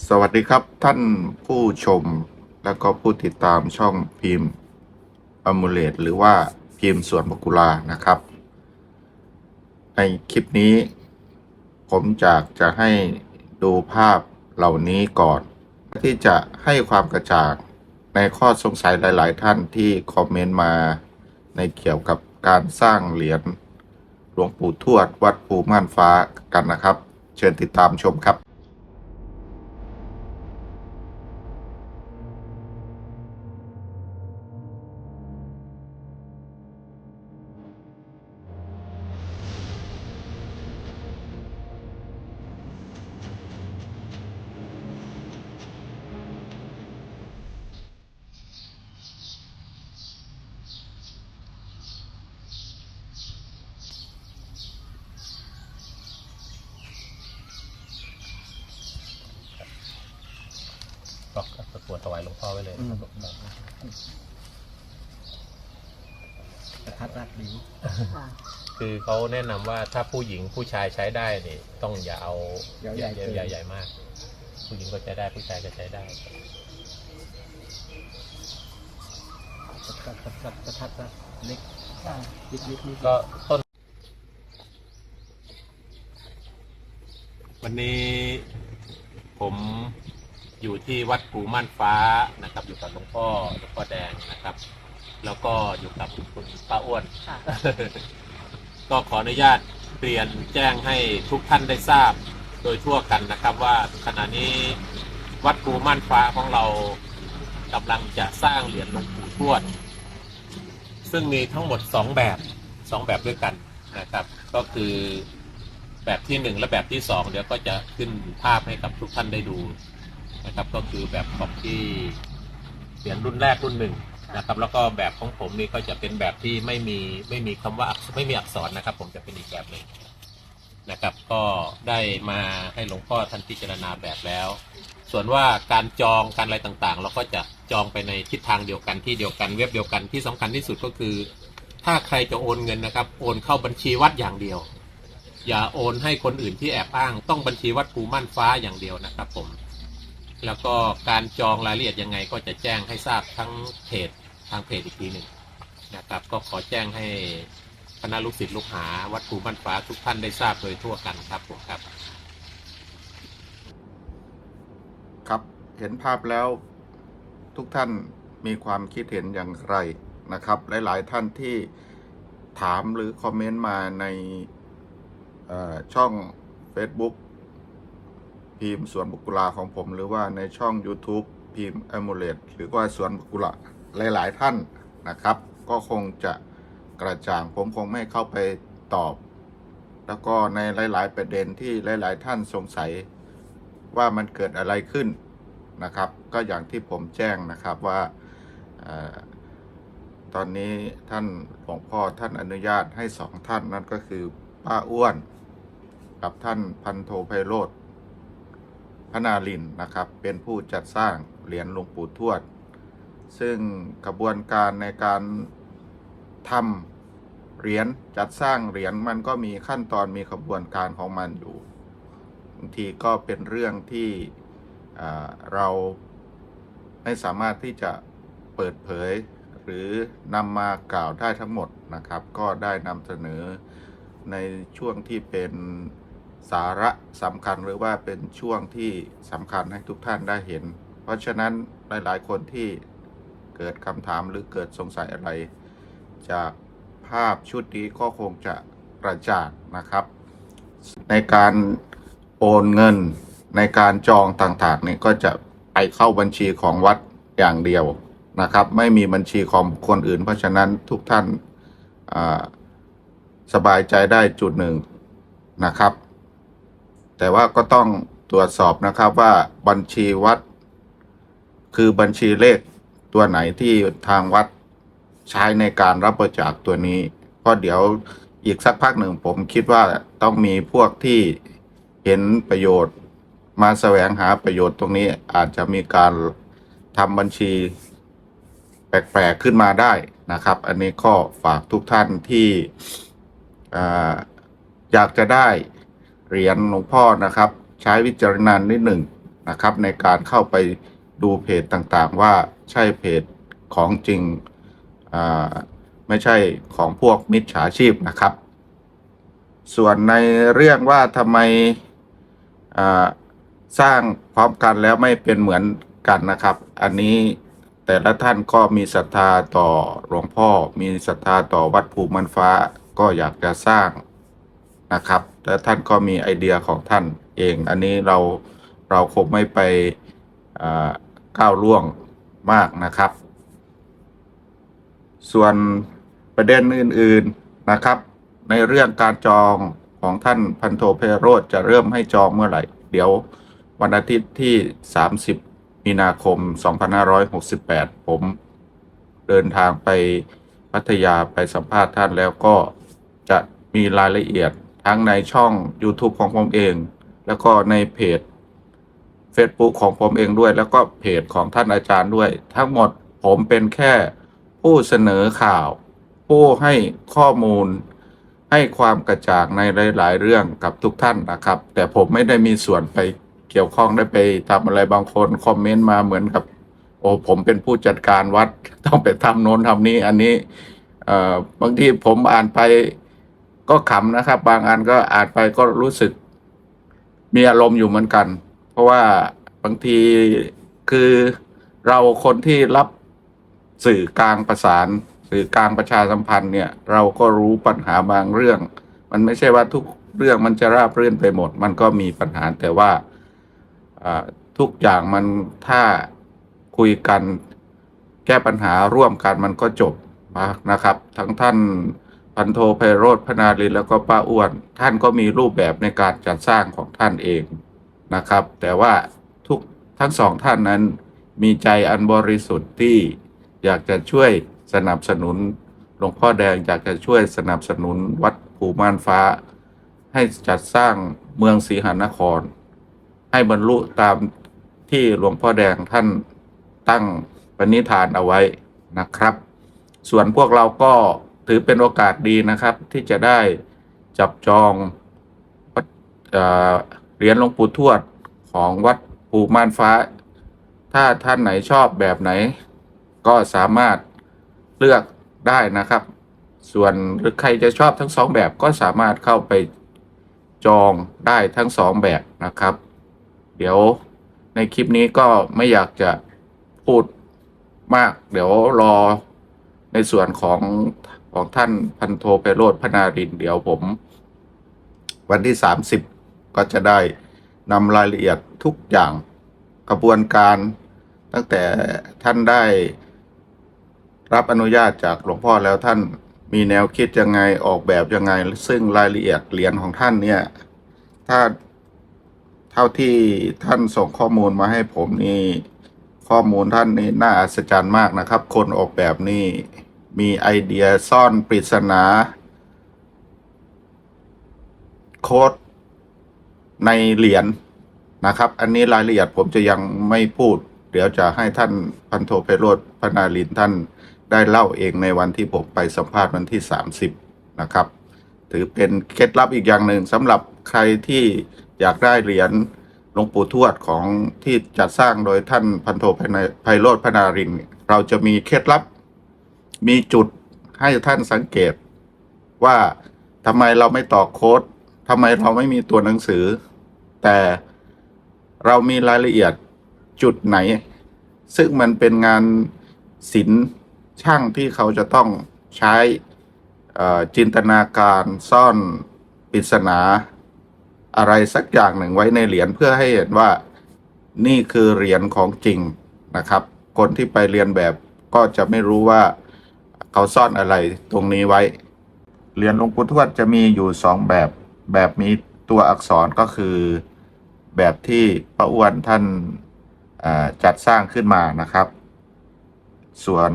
สวัสดีครับท่านผู้ชมแล้วก็ผู้ติดตามช่องพิมพ์อมูเลตหรือว่าพิมพ์สวนบกุลานะครับ ในคลิปนี้ ผมจากจะให้ดูภาพเหล่านี้ก่อน ที่จะให้ความกระจ่างในข้อสงสัยหลาย ๆ ท่านที่คอมเมนต์มาในเกี่ยวกับการสร้างเหรียญหลวงปู่ทวดวัดภูม่านฟ้ากันนะครับ เชิญติดตามชมครับ ก็ตะกรวดถวายหลวงพ่อไว้เลยนะครับผมประทัดรักดีคือเขาแนะนำว่าถ้าผู้หญิงผู้ชายใช้ได้นี่ต้องอย่าเอาใหญ่ใหญ่ใหญ่ใหญ่ใหญ่มาก ผู้หญิงก็ใช้ได้ผู้ชายก็ใช้ได้ ประทัดประทัดประทัดรักเล็กเล็กเล็กนิดก็ต้น วันนี้ผม อยู่ที่วัดภูม่านฟ้านะครับอยู่กับหลวงพ่อหลวงพ่อแดงนะครับ แล้วก็อยู่กับคุณป้าอ้วน ค่ะ ก็ขออนุญาตเรียนแจ้งให้ทุกท่านได้ทราบโดยทั่วกันนะครับว่าขณะนี้วัดภูม่านฟ้าของเรากำลังจะสร้างเหรียญหลวงปู่ทวด ซึ่งมีทั้งหมดสองแบบสองแบบด้วยกันนะครับ ก็คือแบบที่หนึ่งและแบบที่สองเดี๋ยวก็จะขึ้นภาพให้กับทุกท่านได้ดู นะครับก็คือแบบของที่เหรียญรุ่นแรกรุ่นหนึ่งนะครับแล้วก็แบบของผมนี่ก็จะเป็นแบบที่ไม่มีไม่มีคำว่าไม่มีอักษรนะครับ ผมจะเป็นอีกแบบหนึ่งนะครับ ก็ได้มาให้หลวงพ่อท่านพิจารณาแบบแล้ว ส่วนว่าการจองการอะไรต่างๆ เราก็จะจองไปในทิศทางเดียวกันที่เดียวกันเว็บเดียวกันที่สำคัญที่สุดก็คือ ถ้าใครจะโอนเงินนะครับ โอนเข้าบัญชีวัดอย่างเดียว อย่าโอนให้คนอื่นที่แอบอ้าง ต้องบัญชีวัดภูม่านฟ้าอย่างเดียวนะครับผม แล้วก็การจองรายละเอียดยังไงก็จะแจ้งให้ทราบทั้งเพจทางเพจอีกทีหนึ่งนะครับ ก็ขอแจ้งให้คณะลูกศิษย์ลูกหาวัดภูม่านฟ้าทุกท่านได้ทราบโดยทั่วกันครับผมครับ ครับเห็นภาพแล้วทุกท่านมีความคิดเห็นอย่างไรนะครับ หลาย ๆ ท่านที่ถามหรือคอมเมนต์มาในช่อง Facebook พิมพ์สวนบุกุลาของผม หรือว่าในช่อง YouTube พิมพ์ a m u l e t หรือว่าสวนบุกุลาหลาย ๆ ท่านนะครับ ก็คงจะกระจ่างผมคงไม่เข้าไปตอบ แล้วก็ในหลาย ๆ ประเด็นที่หลาย ๆ ท่านสงสัยว่ามันเกิดอะไรขึ้นนะครับ ก็อย่างที่ผมแจ้งนะครับว่าตอนนี้ท่านหลวงพ่อท่านอนุญาตให้สองท่านนั่นก็คือป้าอ้วน กับท่านพันโทไพโรธ พนาลินนะครับ เป็นผู้จัดสร้างเหรียญหลวงปู่ทวด ซึ่งกระบวนการในการทำเหรียญจัดสร้างเหรียญมันก็มีขั้นตอนมีขบวนการของมันอยู่บางทีก็เป็นเรื่องที่เราไม่สามารถที่จะเปิดเผยหรือนำมากล่าวได้ทั้งหมดนะครับ ก็ได้นำเสนอในช่วงที่เป็น สาระสำคัญหรือว่าเป็นช่วงที่สำคัญให้ทุกท่านได้เห็น เพราะฉะนั้นหลาย ๆ คนที่เกิดคำถามหรือเกิดสงสัยอะไร จากภาพชุดนี้ก็คงจะกระจ่างนะครับ ในการโอนเงินในการจองต่างๆเนี่ยก็จะไปเข้าบัญชีของวัดอย่างเดียวนะครับ ไม่มีบัญชีของบุคคนอื่น เพราะฉะนั้นทุกท่านสบายใจได้จุดหนึ่งนะครับ แต่ว่าก็ต้องตรวจสอบนะครับว่าบัญชีวัด คือบัญชีเลขตัวไหนที่ทางวัดใช้ในการรับบริจาคตัวนี้ เพราะเดี๋ยวอีกสักพักหนึ่งผมคิดว่าต้องมีพวกที่เห็นประโยชน์ มาแสวงหาประโยชน์ตรงนี้อาจจะมีการทำบัญชี แปลกๆขึ้นมาได้นะครับ อันนี้ก็ฝากทุกท่านที่ออยากจะได้ เหรียญหลวงพ่อนะครับ ใช้วิจารณญานิดหนึ่งนะครับ ในการเข้าไปดูเพจต่างๆ ว่าใช่เพจของจริงไม่ใช่ของพวกมิจฉาชีพนะครับ ส่วนในเรื่องว่าทำไมสร้างพร้อมกันแล้วไม่เป็นเหมือนกันนะครับ อันนี้แต่ละท่านก็มีศรัทธาต่อหลวงพ่อ มีศรัทธาต่อวัดภูมันฟ้าก็อยากจะสร้าง นะครับและท่านก็มีไอเดียของท่านเอง อันนี้เราเราคงไม่ไปก้าวล่วงมากนะครับ ส่วนประเด็นอื่น ๆนะครับ ในเรื่องการจองของท่านพันโทเพโรธจะเริ่มให้จองเมื่อไหร่ เดี๋ยววันอาทิตย์ที่ 30 มีนาคม 2568 ผมเดินทางไปพัทยาไปสัมภาษณ์ท่านแล้วก็จะมีรายละเอียด ทั้งในช่อง YouTube ของผมเอง แล้วก็ในเพจ Facebook ของผมเองด้วย แล้วก็เพจของท่านอาจารย์ด้วย ทั้งหมดผมเป็นแค่ผู้เสนอข่าว ผู้ให้ข้อมูล ให้ความกระจ่างในหลาย ๆ เรื่องกับทุกท่านนะครับ แต่ผมไม่ได้มีส่วนไปเกี่ยวข้องได้ไปทำอะไรบางคนคอมเมนต์มาเหมือนกับ โอ้ผมเป็นผู้จัดการวัดต้องไปทำโน้นทำนี้ อันนี้บางทีผมอ่านไป ก็ขำนะครับ บางอันก็อ่านไปก็รู้สึก มีอารมณ์อยู่เหมือนกัน เพราะว่าบางทีคือเราคนที่รับสื่อกลางประสาน สื่อกลางประชาสัมพันธ์เนี่ย เราก็รู้ปัญหาบางเรื่อง มันไม่ใช่ว่าทุกเรื่องมันจะราบรื่นไปหมด มันก็มีปัญหาแต่ว่าทุกอย่างมันถ้าคุยกันแก้ปัญหาร่วมกันมันก็จบนะครับ ทั้งท่าน พันโทไพโรธพนาลินแล้วก็ป้าอ้วน ท่านก็มีรูปแบบในการจัดสร้างของท่านเองนะครับ แต่ว่าทุกทั้งสองท่านนั้นมีใจอันบริสุทธิ์ที่อยากจะช่วยสนับสนุนหลวงพ่อแดงอยากจะช่วยสนับสนุนวัดภูม่านฟ้า ให้จัดสร้างเมืองศรีหานคร ให้บรรลุตามที่หลวงพ่อแดงท่านตั้งปณิธานเอาไว้นะครับ ส่วนพวกเราก็ ถือเป็นโอกาสดีนะครับ ที่จะได้จับจองวัดเหรียญหลวงปู่ทวดของวัดภูม่านฟ้า ถ้าท่านไหนชอบแบบไหน ก็สามารถเลือกได้นะครับ ส่วนหรือใครจะชอบทั้งสองแบบก็สามารถเข้าไปจองได้ทั้งสองแบบนะครับ เดี๋ยวในคลิปนี้ก็ไม่อยากจะพูดมาก เดี๋ยวรอในส่วนของ ของท่านพันโทไพโรธพนารินเดี๋ยวผม วันที่ 30 ก็จะได้นำรายละเอียดทุกอย่างกระบวนการตั้งแต่ท่านได้รับอนุญาตจากหลวงพ่อแล้วท่านมีแนวคิดยังไงออกแบบยังไง ซึ่งรายละเอียดเหรียญของท่านเนี่ย ถ้าเท่าที่ท่านส่งข้อมูลมาให้ผมนี่ ข้อมูลท่านนี่น่าอัศจรรย์มากนะครับ คนออกแบบนี่ มีไอเดียซ่อนปริศนา โค้ดในเหรียญนะครับ อันนี้รายละเอียดผมจะยังไม่พูด เดี๋ยวจะให้ท่านพันโทไพโรธพนาลินท่านได้เล่าเองในวันที่ผมไปสัมภาษณ์วันที่ 30 นะครับ ถือเป็นเคล็ดลับอีกอย่างหนึ่งสำหรับใครที่อยากได้เหรียญหลวงปู่ทวดของที่จัดสร้างโดยท่านพันโทไพโรธพนาริน เราจะมีเคล็ดลับ มีจุดให้ท่านสังเกตว่าทำไมเราไม่ต่อโค้ดทำไมเราไม่มีตัวหนังสือ แต่เรามีรายละเอียดจุดไหน ซึ่งมันเป็นงานศิลป์ช่างที่เขาจะต้องใช้จินตนาการซ่อนปริศนา อะไรสักอย่างหนึ่งไว้ในเหรียญเพื่อให้เห็นว่านี่คือเหรียญของจริงนะครับ คนที่ไปเรียนแบบก็จะไม่รู้ว่า เขาซ่อนอะไรตรงนี้ไว้ เหรียญหลวงปู่ทวดจะมีอยู่สองแบบ แบบมีตัวอักษรก็คือแบบที่พระอ้วนท่านจัดสร้างขึ้นมานะครับ ส่วน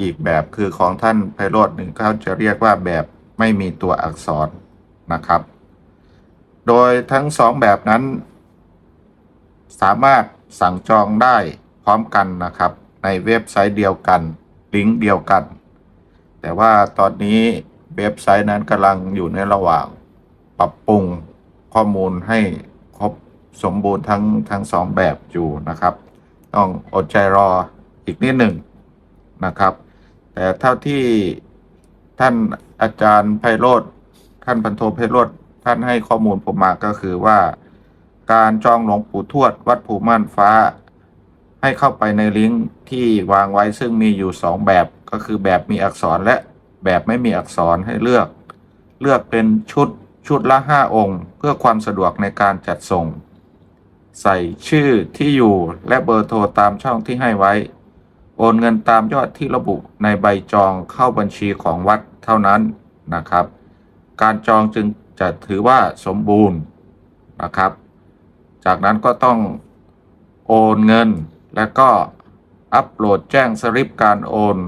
อีกแบบคือของท่านไพโรธหนึ่งเขาจะเรียกว่าแบบไม่มีตัวอักษรนะครับ โดยทั้งสองแบบนั้น สามารถสั่งจองได้พร้อมกันนะครับ ในเว็บไซต์เดียวกัน ลิงก์เดียวกัน แต่ว่าตอนนี้เว็บไซต์นั้นกำลังอยู่ในระหว่างปรับปรุงข้อมูลให้ครบสมบูรณ์ทั้งทั้งสองแบบอยู่นะครับ ต้องอดใจรออีกนิดหนึ่งนะครับ แต่เท่าที่ท่านอาจารย์ไพโรธท่านพันโทไพโรธท่านให้ข้อมูลผมมาก็คือว่า การจองหลวงปู่ทวดวัดภูม่านฟ้า ให้เข้าไปในลิงก์ที่วางไว้ซึ่งมีอยู่สองแบบก็คือแบบมีอักษรและแบบไม่มีอักษรให้เลือก เลือกเป็นชุดชุดละ 5 องค์ เพื่อความสะดวกในการจัดส่ง ใส่ชื่อที่อยู่และเบอร์โทรตามช่องที่ให้ไว้ โอนเงินตามยอดที่ระบุในใบจองเข้าบัญชีของวัดเท่านั้นนะครับ การจองจึงจะถือว่าสมบูรณ์นะครับ จากนั้นก็ต้องโอนเงิน และก็อัปโหลดแจ้งสลิปการโอน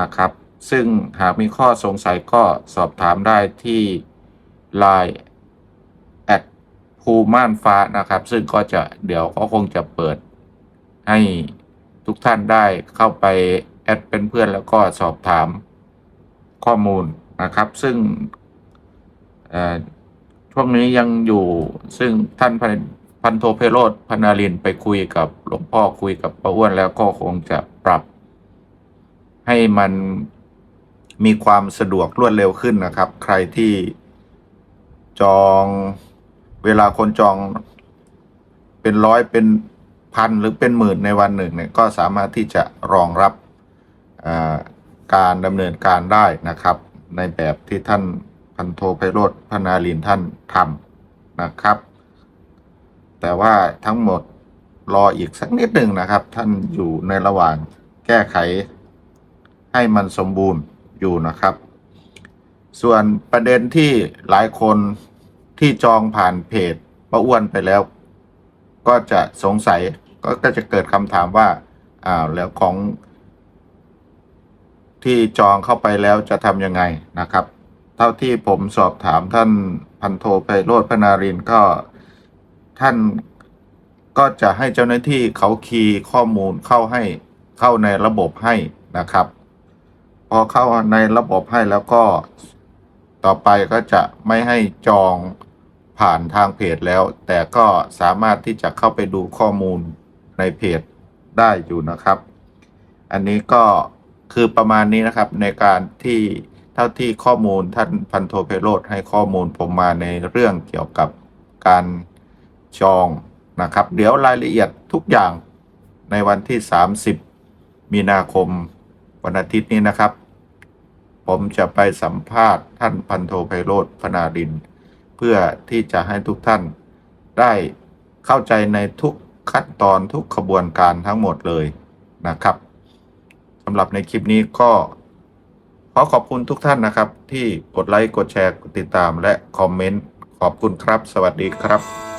นะครับ ซึ่งหากมีข้อสงสัยก็สอบถามได้ที่ Line แอดภูม่านฟ้านะครับ ซึ่งก็จะเดี๋ยวก็คงจะเปิดให้ทุกท่านได้เข้าไปแอดเป็นเพื่อนแล้วก็สอบถามข้อมูลนะครับ ซึ่งช่วงนี้ยังอยู่ซึ่งท่าน พันโทเพโรธพนารินไปคุยกับหลวงพ่อคุยกับป้าอ้วนแล้วก็คงจะปรับ ให้มันมีความสะดวกรวดเร็วขึ้นนะครับ ใครที่จองเวลาคนจองเป็นร้อยเป็นพันหรือเป็นหมื่นในวันหนึ่งเนี่ยก็สามารถที่จะรองรับการดำเนินการได้นะครับ ในแบบที่ท่านพันโทไพโรธพนาลินท่านทำนะครับ แต่ว่าทั้งหมดรออีกสักนิดหนึ่งนะครับ ท่านอยู่ในระหว่างแก้ไขให้มันสมบูรณ์อยู่นะครับ ส่วนประเด็นที่หลายคนที่จองผ่านเพจป้าอ้วนไปแล้ว ก็จะสงสัยก็ก็จะเกิดคำถามว่าอ้าวแล้วของที่จองเข้าไปแล้วจะทำยังไงนะครับ เท่าที่ผมสอบถามท่านพันโทไพโรธพนารินก็ ท่านก็จะให้เจ้าหน้าที่เขาคีย์ข้อมูลเข้าให้เข้าในระบบให้นะครับ พอเข้าในระบบให้แล้วก็ต่อไปก็จะไม่ให้จองผ่านทางเพจแล้ว แต่ก็สามารถที่จะเข้าไปดูข้อมูลในเพจได้อยู่นะครับ อันนี้ก็คือประมาณนี้นะครับในการที่เท่าที่ข้อมูลท่านพันโทเพโรธให้ข้อมูลผมมาในเรื่องเกี่ยวกับการ จองนะครับ เดี๋ยวรายละเอียดทุกอย่างในวันที่ 30 มีนาคมวันอาทิตย์นี้นะครับ ผมจะไปสัมภาษณ์ท่านพันโทไพโรธพนาดิน เพื่อที่จะให้ทุกท่านได้เข้าใจในทุกขั้นตอนทุกขบวนการทั้งหมดเลยนะครับสำหรับในคลิปนี้ก็ขอขอบคุณทุกท่านนะครับ ที่กดไลค์ กดแชร์ กดติดตามและคอมเมนต์ ขอบคุณครับ สวัสดีครับ